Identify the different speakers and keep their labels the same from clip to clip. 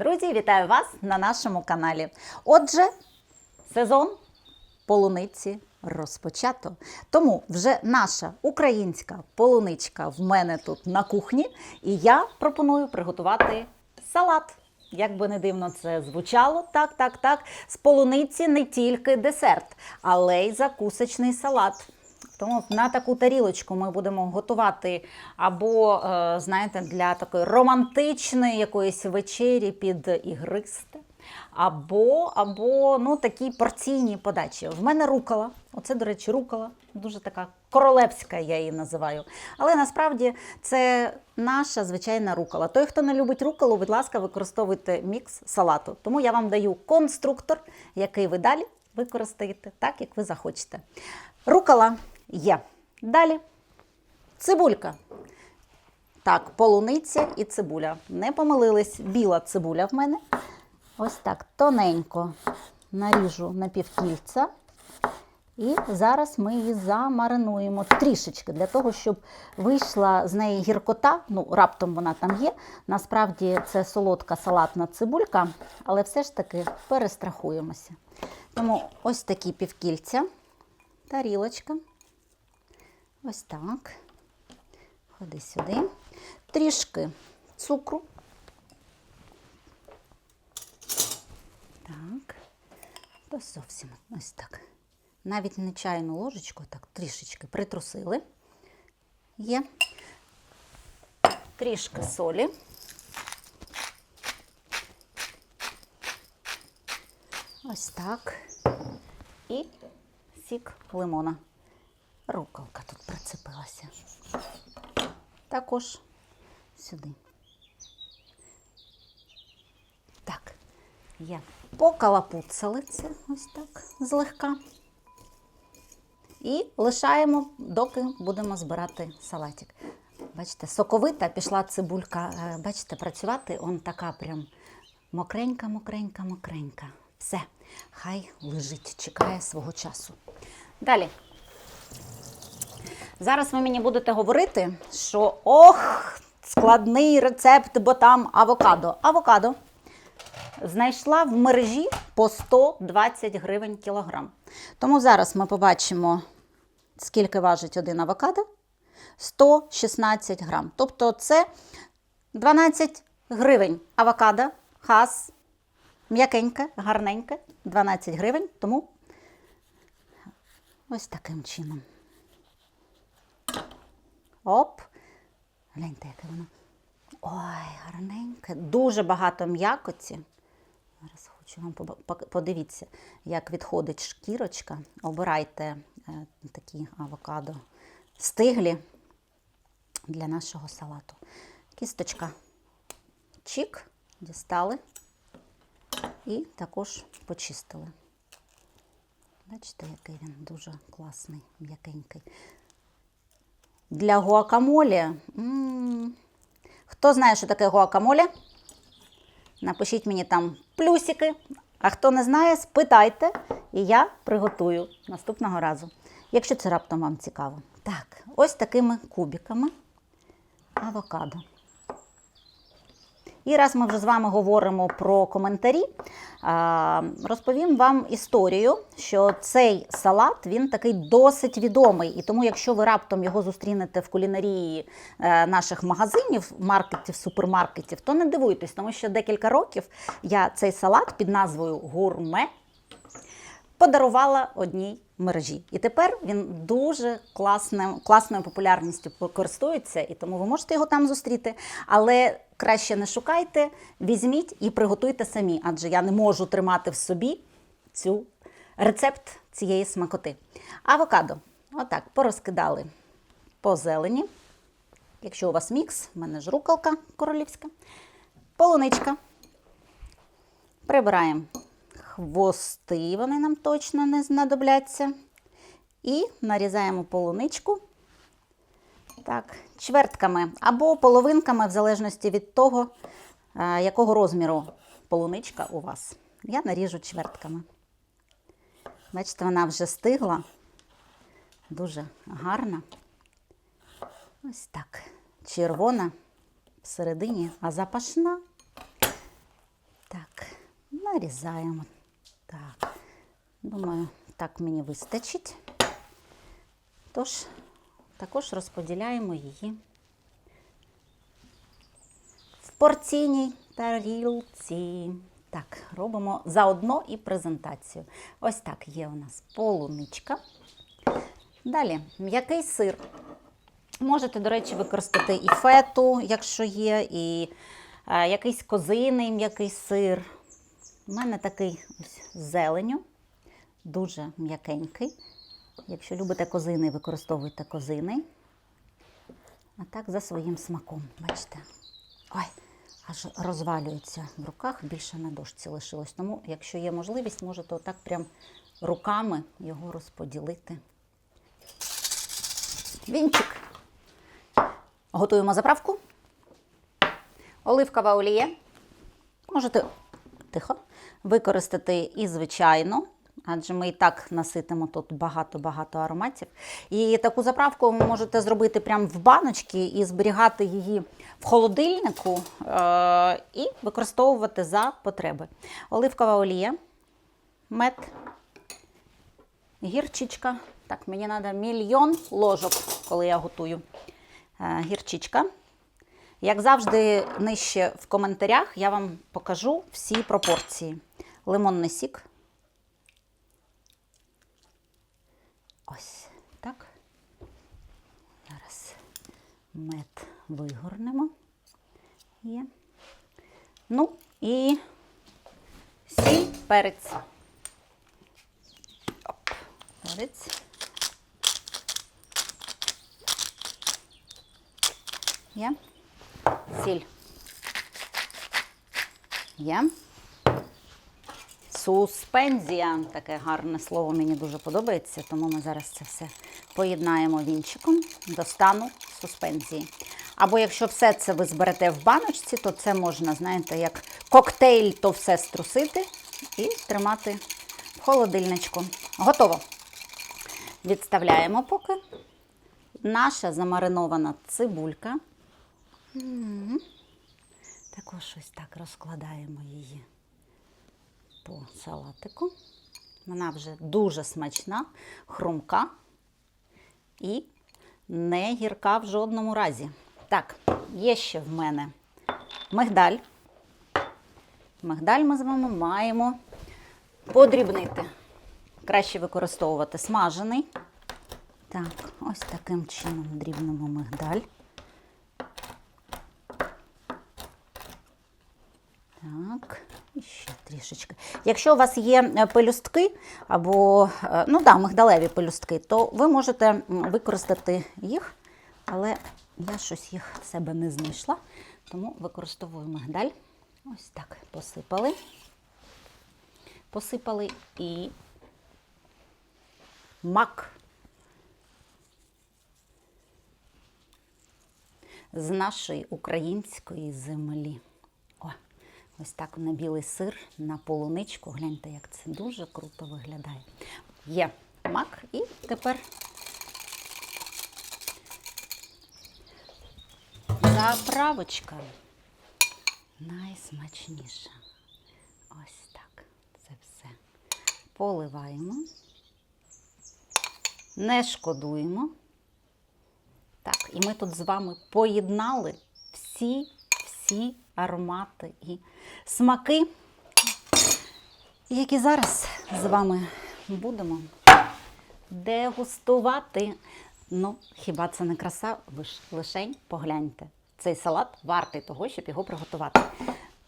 Speaker 1: Друзі, вітаю вас на нашому каналі. Отже, сезон полуниці розпочато. Тому вже наша українська полуничка в мене тут на кухні, і я пропоную приготувати салат. Як би не дивно це звучало, так, так, так. З полуниці не тільки десерт, але й закусочний салат. Тому на таку тарілочку ми будемо готувати або, е, знаєте, для такої романтичної якоїсь вечері під ігристе, або, або ну, такі порційні подачі. В мене рукола. Оце, до речі, рукола, дуже така королевська, я її називаю. Але насправді це наша звичайна рукола. Той, хто не любить руколу, будь ласка, використовуйте мікс салату. Тому я вам даю конструктор, який ви далі використаєте так, як ви захочете. Рукола є. Далі цибулька. Так, полуниця і цибуля. Не помилились. Біла цибуля в мене. Ось так тоненько наріжу на півкільця. І зараз ми її замаринуємо трішечки для того, щоб вийшла з неї гіркота. Ну, раптом вона там є. Насправді це солодка салатна цибулька, але все ж таки перестрахуємося. Тому ось такі півкільця, тарілочка. Ось так. Ходи сюди. Трішки цукру. Так. То зовсім ось так. Навіть не чайну ложечку, так трішечки притрусили. Є. Трішки солі. Ось так. І сік лимона. Рукавка тут прицепилася. Також сюди. Так, є. Покалапуцали це ось так злегка. І лишаємо, доки будемо збирати салатик. Бачите, соковита пішла цибулька, е, бачите, працювати, он така прям мокренька, мокренька, мокренька. Все, хай лежить, чекає свого часу. Далі. Зараз ви мені будете говорити, що ох, складний рецепт, бо там авокадо. Авокадо знайшла в мережі по 120 гривень кілограм. Тому зараз ми побачимо, скільки важить один авокадо. 116 грам. Тобто це 12 гривень авокадо, хас, м'якеньке, гарненьке, 12 гривень. Тому ось таким чином. Оп. Гляньте, яке воно. Ой, гарненьке. Дуже багато м'якоті. Зараз хочу вам подивіться, як відходить шкірочка. Обирайте е, такі авокадо стиглі для нашого салату. Кісточка. Чік, дістали і також почистили. Бачите, який він дуже класний, м'якенький. Для гуакамолі. Хто знає, що таке гуакамолі? Напишіть мені там плюсики. А хто не знає, спитайте, і я приготую наступного разу. Якщо це раптом вам цікаво. Так, ось такими кубиками авокадо. І раз ми вже з вами говоримо про коментарі, розповім вам історію, що цей салат він такий досить відомий. І тому, якщо ви раптом його зустрінете в кулінарії е, наших магазинів, маркетів, супермаркетів, то не дивуйтесь, тому що декілька років я цей салат під назвою гурме подарувала одній мережі. І тепер він дуже класним, класною популярністю користується, і тому ви можете його там зустріти. Але краще не шукайте, візьміть і приготуйте самі, адже я не можу тримати в собі цю рецепт цієї смакоти. Авокадо. Отак, порозкидали по зелені. Якщо у вас мікс, в мене ж рукалка королівська, полуничка. Прибираємо хвости, вони нам точно не знадобляться. І нарізаємо полуничку. Так, чвертками або половинками, в залежності від того, е, якого розміру полуничка у вас. Я наріжу чвертками. Бачите, вона вже стигла. Дуже гарна. Ось так. Червона всередині, а запашна. Так, нарізаємо. Так, думаю, так мені вистачить. Тож, також розподіляємо її в порційній тарілці. Так, робимо заодно і презентацію. Ось так є у нас полуничка. Далі м'який сир. Можете, до речі, використати і фету, якщо є, і е, якийсь козиний м'який сир. У мене такий ось зеленю, дуже м'якенький. Якщо любите козиний, використовуйте козиний. А так за своїм смаком, бачите. Ой, аж розвалюється в руках, більше на дошці лишилось. Тому, якщо є можливість, можете отак прям руками його розподілити. Вінчик. Готуємо заправку. Оливкова олія. Можете тихо використати і звичайно, адже ми і так наситимо тут багато-багато ароматів. І таку заправку ви можете зробити прямо в баночці і зберігати її в холодильнику е- і використовувати за потреби. Оливкова олія, мед, гірчичка. Так, мені треба мільйон ложок, коли я готую. Е, Гірчичка. Як завжди, нижче в коментарях я вам покажу всі пропорції. Лимонний сік. Ось так. Зараз мед вигорнемо. Є. Ну і сіль, перець. Оп, перець. Є. Сіль. Є. Суспензія. Таке гарне слово мені дуже подобається, тому ми зараз це все поєднаємо вінчиком до стану суспензії. Або якщо все це ви зберете в баночці, то це можна, знаєте, як коктейль, то все струсити і тримати в холодильничку. Готово. Відставляємо поки. Наша замаринована цибулька. Також ось так розкладаємо її по салатику. Вона вже дуже смачна, хрумка і не гірка в жодному разі. Так, є ще в мене мигдаль. Мигдаль ми з вами маємо подрібнити. Краще використовувати смажений. Так, ось таким чином дрібнемо мигдаль. Так, і ще трішечки. Якщо у вас є е, пелюстки або е, ну да, мигдалеві пелюстки, то ви можете використати їх, але я щось їх в себе не знайшла, тому використовую мигдаль. Ось так посипали. Посипали і мак. З нашої української землі. Ось так на білий сир, на полуничку. Гляньте, як це дуже круто виглядає. Є мак і тепер заправочка. Найсмачніша. Ось так. Це все. Поливаємо. Не шкодуємо. Так, і ми тут з вами поєднали всі, всі аромати і смаки, які зараз з вами будемо дегустувати. Ну, хіба це не краса? Ви ж лишень погляньте. Цей салат вартий того, щоб його приготувати.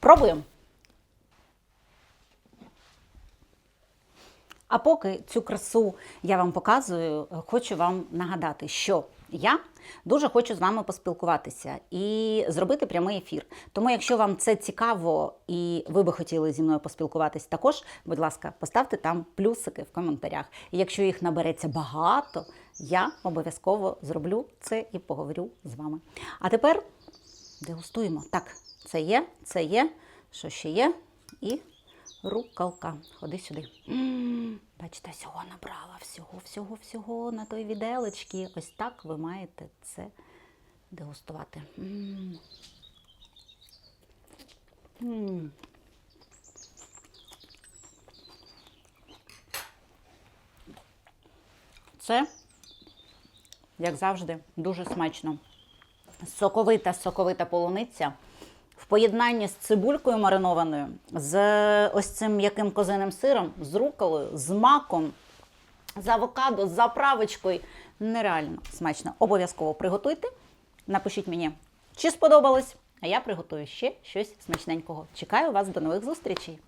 Speaker 1: Пробуємо. А поки цю красу я вам показую, хочу вам нагадати, що я дуже хочу з вами поспілкуватися і зробити прямий ефір. Тому, якщо вам це цікаво і ви би хотіли зі мною поспілкуватись також, будь ласка, поставте там плюсики в коментарях. І якщо їх набереться багато, я обов'язково зроблю це і поговорю з вами. А тепер дегустуємо. Так, це є, це є, що ще є, і Рукалка. Ходи сюди. Бачите, всього набрала, всього-всього-всього на той віделечки. Ось так ви маєте це дегустувати. Це, як завжди, дуже смачно. Соковита, соковита полуниця в поєднанні з цибулькою маринованою, з ось цим м'яким козиним сиром, з руколою, з маком, з авокадо, з заправочкою. Нереально смачно. Обов'язково приготуйте. Напишіть мені, чи сподобалось, а я приготую ще щось смачненького. Чекаю вас до нових зустрічей!